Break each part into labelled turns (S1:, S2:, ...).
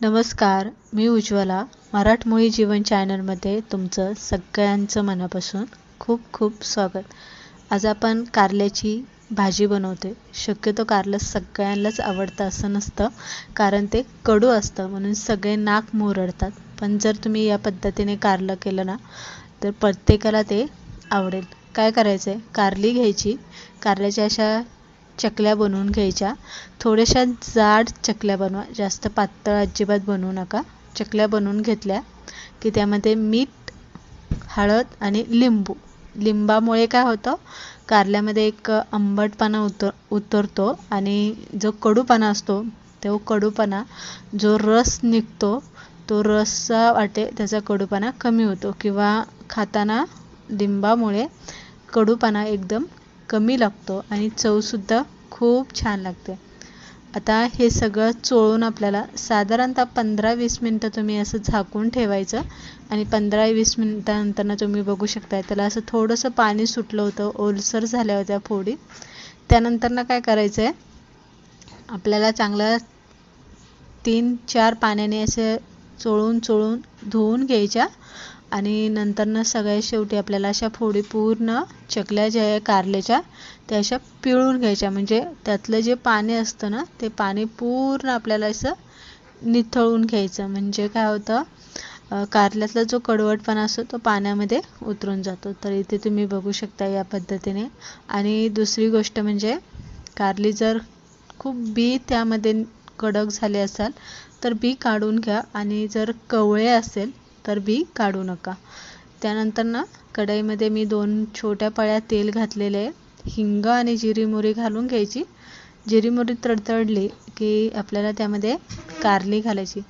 S1: नमस्कार मी उज्ज्वला मराठमोळी जीवन चॅनलमध्ये तुमचं सगळ्यांचं मनापासून खूप खूप स्वागत. आज आपण कारल्याची भाजी बनवते शक्यतो कारलं सगळ्यांनाच आवडतं असं नसतं कारण ते कडू असतं म्हणून सगळे नाक मुरडतात. पण जर तुम्ही या पद्धतीने कारलं केलं ना तर प्रत्येकाला ते आवडेल. काय करायचं आहे कारली घ्यायची. कारल्याच्या अशा चकल्या बनवून घ्यायच्या. थोड्याशा जाड चकल्या बनवा. जास्त पातळ अजिबात बनवू नका. चकल्या बनवून घेतल्या की त्यामध्ये मीठ हळद आणि लिंबू. लिंबामुळे काय होतं? कारल्यामध्ये एक आंबटपणा उतर उतरतो आणि जो कडूपणा असतो तो कडूपणा जो रस निघतो तो रस वाटे त्याचा कडूपणा कमी होतो किंवा खाताना लिंबामुळे कडूपणा एकदम कमी लागतो आणि चवसुद्धा खूप छान लागते. आता हे सगळं चोळून आपल्याला साधारणतः पंधरा वीस मिनटं तुम्ही असं झाकून ठेवायचं आणि पंधरा वीस मिनटानंतर तुम्ही बघू शकताय. त्याला असं थोडंसं पाणी सुटलं होतं ओलसर झाल्या होत्या फोडी. त्यानंतर ना काय करायचं आहे आपल्याला चांगलं तीन चार पाण्याने असे चोळून चोळून धुवून घ्यायच्या. आणि नंतरनं सगळ्यात शेवटी आपल्याला अशा फोडी पूर्ण चकल्या ज्या आहे कारल्याच्या त्या अशा पिळून घ्यायच्या. म्हणजे त्यातलं जे पाणी असतं ना ते पाणी पूर्ण आपल्याला असं निथळून घ्यायचं. म्हणजे काय होतं कारल्यातला जो कडवटपणा असतो तो पाण्यामध्ये उतरून जातो. तर इथे तुम्ही बघू शकता या पद्धतीने. आणि दुसरी गोष्ट म्हणजे कारली जर खूप बी त्यामध्ये कडक झाले असाल तर बी काढून घ्या. आणि जर कवळे असेल तर बी काढू नका. त्यानंतर ना कढईमध्ये मी दोन छोट्या पळ्या तेल घातलेले आहे. हिंग आणि जिरी मोरी घालून घ्यायची. जिरी मोरी तडतडली की आपल्याला त्यामध्ये कारली घालायची.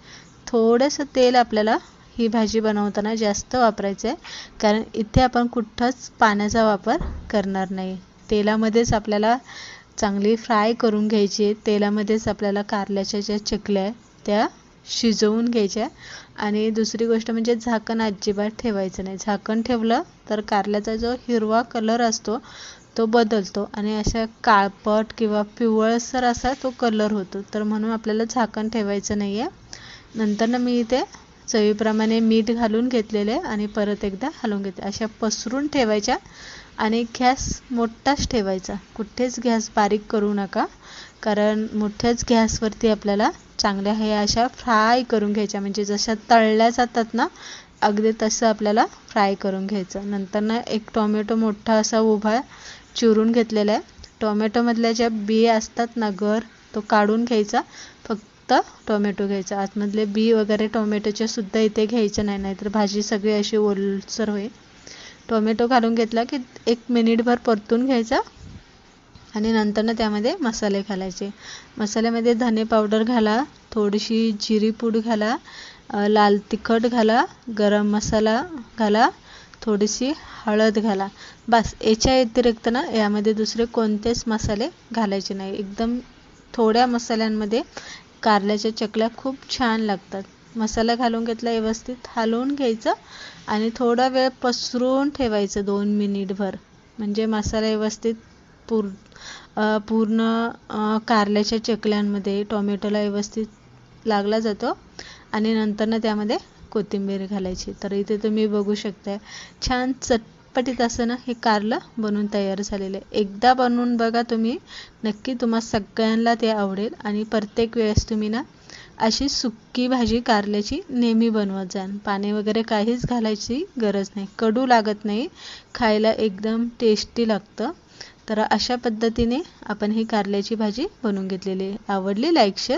S1: थोडंसं तेल आपल्याला ही भाजी बनवताना जास्त वापरायचं आहे कारण इथे आपण कुठंच पाण्याचा वापर करणार नाही. तेलामध्येच आपल्याला चांगली फ्राय करून घ्यायची तेलामध्येच आपल्याला कारल्याच्या ज्या चकल्या आहे त्या शिजवून घ्यायच्या आणि दुसरी गोष्ट म्हणजे झाकण अजिबात ठेवायचं नाही. झाकण ठेवलं तर कारल्याचा जो हिरवा कलर असतो तो बदलतो. आणि अशा काळपट किंवा पिवळसर असा तो कलर होतो. तर म्हणून आपल्याला झाकण ठेवायचं नाही आहे नंतर मी इथे चवीप्रमाणे मीठ घालून घेतलेले आणि परत एकदा हलवून घेते अशा पसरून ठेवायच्या आणि गॅस मोठाच ठेवायचा. कुठेच गॅस बारीक करू नका. कारण मोठ्याच गॅसवरती आपल्याला चांगल्या हे अशा फ्राय करून घ्यायच्या. म्हणजे जशा तळल्या जातात ना अगदी तसं आपल्याला फ्राय करून घ्यायचं. नंतर ना एक टोमॅटो मोठा असा उभा चिरून घेतलेला आहे. टोमॅटोमधल्या ज्या बिया असतात ना गर तो काढून घ्यायचा. फक्त टोमॅटो घ्यायचा. आतमधले बी वगैरे टोमॅटोचे सुद्धा इथे घ्यायचं नाही नाहीतर भाजी सगळी अशी ओलसर होईल. टोमॅटो घालून घेतला की एक मिनिटभर परतून घ्यायचा. आणि नंतरनं त्यामध्ये मसाले घालायचे. मसाल्यामध्ये धने पावडर घाला थोडीशी जिरी पूड घाला लाल तिखट घाला गरम मसाला घाला थोडीशी हळद घाला. बस याच्या व्यतिरिक्त ना यामध्ये दुसरे कोणतेच मसाले घालायचे नाही. एकदम थोड्या मसाल्यांमध्ये कारल्याच्या चकल्या खूप छान लागतात. मसाला घालून घेतला व्यवस्थित हलवून घ्यायचं आणि थोडा वेळ पसरून ठेवायचं दोन मिनिटभर. म्हणजे मसाला व्यवस्थित पूर पूर्ण कारल्याच्या चकल्यांमध्ये टोमॅटोला व्यवस्थित लागला जातो आणि नंतरनं त्यामध्ये कोथिंबीर घालायची. तर इथे तुम्ही बघू शकता छान चटपटीत असं ना हे कारलं बनवून तयार झालेलं आहे. एकदा बनवून बघा तुम्ही नक्की तुम्हा सगळ्यांना ते आवडेल आणि प्रत्येक वेळेस तुम्ही ना अशी सुक्की भाजी कारल्याची नेहमी बनवत जाण पाणी वगैरे काहीच घालायची गरज नाही. कडू लागत नाही. खायला एकदम टेस्टी लागतं. तर अशा पद्धतीने आपण ही कारल्याची भाजी बनवून घेतलेली आहे. आवडली लाईक शेअर